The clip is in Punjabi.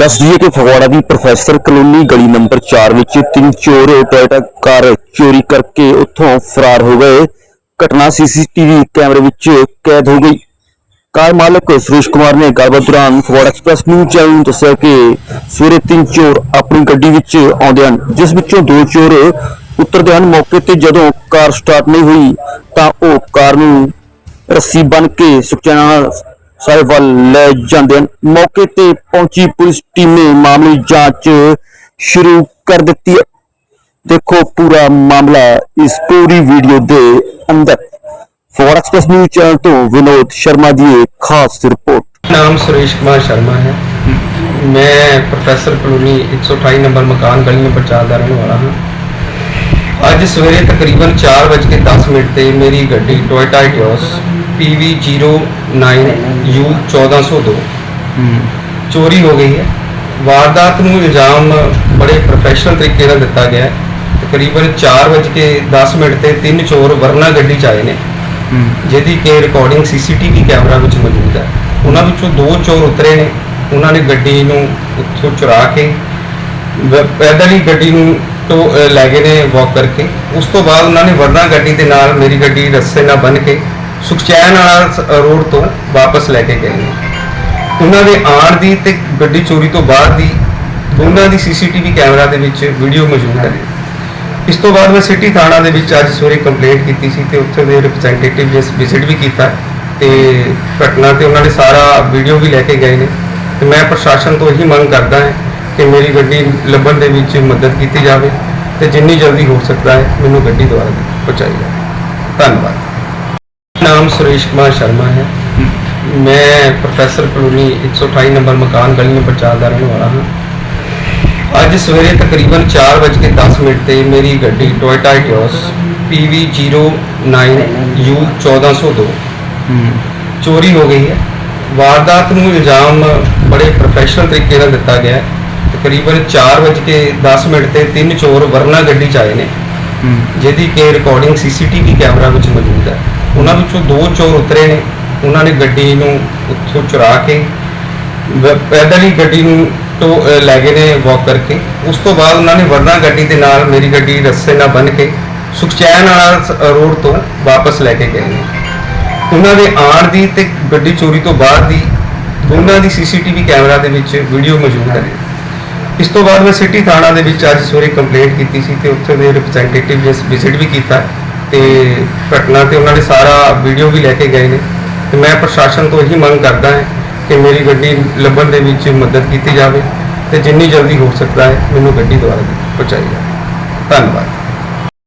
ਦੱਸ ਦਈਏ ਕਿ ਫਗਵਾੜਾ ਦੀ ਪ੍ਰੋਫੈਸਰ ਕਲੋਨੀ ਗਲੀ ਨੰਬਰ 4 ਵਿੱਚ ਤਿੰਨ ਚੋਰ ਟੋਇਟਾ ਕਾਰ ਚੋਰੀ ਕਰਕੇ ਉੱਥੋਂ ਫਰਾਰ ਹੋ ਗਏ। ਘਟਨਾ ਸੀਸੀਟੀਵੀ ਕੈਮਰੇ ਵਿੱਚ ਕੈਦ ਹੋ ਗਈ। ਕਾਰ ਮਾਲਕ ਸੁਰੇਸ਼ ਕੁਮਾਰ ਨੇ ਗੱਲਬਾਤ ਦੌਰਾਨ ਫਗਵਾੜਾ ਐਕਸਪ੍ਰੈਸ ਨੂੰ ਚੈਨਲ ਨੂੰ ਦੱਸਿਆ ਕਿ ਸਵੇਰੇ ਤਿੰਨ ਚੋਰ ਆਪਣੀ ਗੱਡੀ ਵਿੱਚ ਆਉਂਦੇ ਹਨ, ਜਿਸ ਵਿੱਚੋਂ ਦੋ ਚੋਰ ਉਤਰਦੇ ਹਨ। ਮੌਕੇ ਤੇ ਜਦੋਂ ਕਾਰ ਸਟਾਰਟ ਨਹੀਂ ਹੋਈ ਤਾਂ ਉਹ ਕਾਰ ਨੂੰ ਰੱਸੀ ਬੰਨ ਕੇ ਸੁਖਚੈਨਾ ਨਾਲ ਸਾਰੇ ਵੱਲ ਲੈ ਜਾਂਦੇ ਮੌਕੇ ਤੇ ਪਹੁੰਚੀ ਪੁਲਿਸ ਟੀਮ ਨੇ ਮਾਮਲੇ ਜਾਂਚ ਸ਼ੁਰੂ ਕਰ ਦਿੱਤੀ ਹੈ। ਦੇਖੋ ਪੂਰਾ ਮਾਮਲਾ ਇਸ ਪੂਰੀ ਵੀਡੀਓ ਦੇ ਅੰਦਰ। ਫੋਰ ਐਕਸਪ੍ਰੈਸ ਨਿਊਜ਼ ਚੈਨਲ ਤੋਂ ਵਿਨੋਦ ਸ਼ਰਮਾ ਦੀ ਇੱਕ ਖਾਸ ਰਿਪੋਰਟ। ਨਾਮ ਸੁਰੇਸ਼ ਕੁਮਾਰ ਸ਼ਰਮਾ ਹੈ। ਮੈਂ ਪ੍ਰੋਫੈਸਰ ਕਲੋਨੀ 128 ਨੰਬਰ ਮਕਾਨ ਗਲੀ ਨੰਬਰ 4 ਦਾ ਰਹਿਣ ਵਾਲਾ ਹਾਂ। ਅੱਜ ਸਵੇਰੇ ਤਕਰੀਬਨ 4:10 ਮਿੰਟ ਤੇ ਮੇਰੀ ਗੱਡੀ ਟੋਇਟਾ ਟਿਓਸ PV09U1402 ਚੋਰੀ ਹੋ ਗਈ ਹੈ। ਵਾਰਦਾਤ ਨੂੰ ਇਲਜ਼ਾਮ ਬੜੇ ਪ੍ਰੋਫੈਸ਼ਨਲ ਤਰੀਕੇ ਨਾਲ ਦਿੱਤਾ ਗਿਆ ਹੈ। ਤਕਰੀਬਨ 4:10 ਮਿੰਟ ਤੇ ਤਿੰਨ ਚੋਰ ਵਰਨਾ ਗੱਡੀ ਚ ਆਏ ਨੇ। ਜਿਹਦੀ ਕਿ ਰਿਕਾਰਡਿੰਗ ਸੀਸੀਟੀਵੀ ਕੈਮਰਾ ਵਿੱਚ ਮੌਜੂਦ ਹੈ। ਉਹਨਾਂ ਵਿੱਚੋਂ ਦੋ ਚੋਰ ਉਤਰੇ ਨੇ। ਉਹਨਾਂ ਨੇ ਗੱਡੀ ਨੂੰ ਉੱਥੋਂ ਚੁਰਾ ਕੇ ਪੈਦਲ ਹੀ ਗੱਡੀ ਨੂੰ ਅ, ਲੈ ਗਏ ਨੇ ਵਾਕ ਕਰਕੇ। ਉਸ ਤੋਂ ਬਾਅਦ ਉਹਨਾਂ ਨੇ ਵਰਨਾ ਗੱਡੀ ਦੇ ਨਾਲ ਮੇਰੀ ਗੱਡੀ ਰੱਸੇ ਨਾਲ ਬੰਨ੍ਹ ਕੇ ਸੁਖਚੈਨ ਵਾਲਾ ਰੋਡ ਤੋਂ ਵਾਪਸ ਲੈ ਕੇ ਗਏ ਨੇ। ਉਹਨਾਂ ਦੇ ਆਣ ਦੀ ਤੇ ਗੱਡੀ ਚੋਰੀ ਤੋਂ ਬਾਅਦ ਦੀ ਉਹਨਾਂ ਦੀ ਸੀਸੀਟੀਵੀ ਕੈਮਰਾ ਦੇ ਵਿੱਚ ਵੀਡੀਓ ਮੌਜੂਦ ਹੈ। ਇਸ ਤੋਂ ਬਾਅਦ ਮੈਂ ਸਿਟੀ ਥਾਣਾ ਦੇ ਵਿੱਚ ਅੱਜ ਸਵੇਰੇ ਕੰਪਲੇਂਟ ਕੀਤੀ ਸੀ ਤੇ ਉੱਥੇ ਦੇ ਰਿਪਰੈਜ਼ੈਂਟੇਟਿਵ ਜਿਸ ਵਿਜ਼ਿਟ ਵੀ ਕੀਤਾ ਤੇ ਘਟਨਾ ਤੇ ਉਹਨਾਂ ਨੇ ਸਾਰਾ ਵੀਡੀਓ ਵੀ ਲੈ ਕੇ ਗਏ ਨੇ। ਤੇ ਮੈਂ ਪ੍ਰਸ਼ਾਸਨ ਤੋਂ ਇਹੀ ਮੰਗ ਕਰਦਾ ਹਾਂ ਕਿ ਮੇਰੀ ਗੱਡੀ ਲੱਭਣ ਦੇ ਵਿੱਚ ਮਦਦ ਕੀਤੀ ਜਾਵੇ ਤੇ ਜਿੰਨੀ ਜਲਦੀ ਹੋ ਸਕਦਾ ਹੈ ਮੈਨੂੰ ਗੱਡੀ ਦੁਆਰਾ ਪਹੁੰਚਾਈ ਜਾਵੇ। ਧੰਨਵਾਦ। ਨਾਮ ਸੁਰੇਸ਼ ਕੁਮਾਰ ਸ਼ਰਮਾ ਹੈ। ਮੈਂ ਪ੍ਰੋਫੈਸਰ ਕਲੋਨੀ 128 ਨੰਬਰ ਮਕਾਨ ਗਲੀ ਨੰਬਰ 4 ਦਾ ਰਹਿਣ ਵਾਲਾ ਹਾਂ। ਅੱਜ ਸਵੇਰੇ ਤਕਰੀਬਨ 4:10 ਮਿੰਟ ਤੇ ਮੇਰੀ ਗੱਡੀ ਟੋਇਟਾ ਇਟਿਓਸ PV09U1402 ਚੋਰੀ ਹੋ ਗਈ ਹੈ। ਵਾਰਦਾਤ ਨੂੰ ਇਲਜ਼ਾਮ ਬੜੇ ਪ੍ਰੋਫੈਸ਼ਨਲ ਤਰੀਕੇ ਨਾਲ ਦਿੱਤਾ ਗਿਆ ਹੈ। ਤਕਰੀਬਨ 4:10 ਮਿੰਟ ਤੇ ਤਿੰਨ ਚੋਰ ਵਰਨਾ ਗੱਡੀ ਚ ਆਏ ਨੇ। ਜਿਹਦੀ ਕਿ ਰਿਕਾਰਡਿੰਗ ਸੀਸੀਟੀਵੀ ਕੈਮਰਾ ਵਿੱਚ ਮੌਜੂਦ ਹੈ। ਉਹਨਾਂ ਵਿੱਚੋਂ ਦੋ ਚੋਰ ਉਤਰੇ ਨੇ। ਉਹਨਾਂ ਨੇ ਗੱਡੀ ਨੂੰ ਉੱਥੋਂ ਚੁਰਾ ਕੇ, ਵ- ਪੈਦਲ ਹੀ ਗੱਡੀ ਨੂੰ ਟੋ ਲੈ ਗਏ ਨੇ ਵਾਕ ਕਰਕੇ। ਉਸ ਤੋਂ ਬਾਅਦ ਉਹਨਾਂ ਨੇ ਵਰਨਾ ਗੱਡੀ ਦੇ ਨਾਲ ਮੇਰੀ ਗੱਡੀ ਰੱਸੇ ਨਾਲ ਬੰਨ੍ਹ ਕੇ ਸੁਖਚੈਨ ਵਾਲਾ ਸ- ਰੋਡ ਤੋਂ ਵਾਪਸ ਲੈ ਕੇ ਗਏ ਨੇ। ਉਹਨਾਂ ਦੇ ਆਣ ਦੀ ਤੇ ਗੱਡੀ ਚੋਰੀ ਤੋਂ ਬਾਅਦ ਦੀ ਦੋਨਾਂ ਦੀ ਸੀਸੀਟੀਵੀ ਕੈਮਰਾ ਦੇ ਵਿੱਚ ਵੀਡੀਓ ਮੌਜੂਦ ਹੈ। ਇਸ ਤੋਂ ਬਾਅਦ ਮੈਂ ਸਿਟੀ ਥਾਣਾ ਦੇ ਵਿੱਚ ਅੱਜ ਸਵੇਰੇ ਕੰਪਲੇਂਟ ਕੀਤੀ ਸੀ ਤੇ ਉੱਥੇ ਦੇ ਰਿਪਰੈਜ਼ੈਂਟੇਟਿਵ ਜਿਸ ਵਿਜ਼ਿਟ ਵੀ ਕੀਤਾ। ਤੇ ਘਟਨਾ ਤੇ ਉਹਨਾਂ ਨੇ ਸਾਰਾ ਵੀਡੀਓ ਵੀ ਲੈ ਕੇ ਗਏ ਨੇ। ਤੇ ਮੈਂ ਪ੍ਰਸ਼ਾਸਨ ਤੋਂ ਇਹੀ ਮੰਗ ਕਰਦਾ ਹਾਂ ਕਿ ਮੇਰੀ ਗੱਡੀ ਲੱਭਣ ਦੇ ਵਿੱਚ ਮਦਦ ਕੀਤੀ ਜਾਵੇ ਤੇ ਜਿੰਨੀ ਜਲਦੀ ਹੋ ਸਕਦਾ ਹੈ ਮੈਨੂੰ ਗੱਡੀ ਦੁਆਰਾ ਪਹੁੰਚਾਈ ਜਾਵੇ। ਧੰਨਵਾਦ।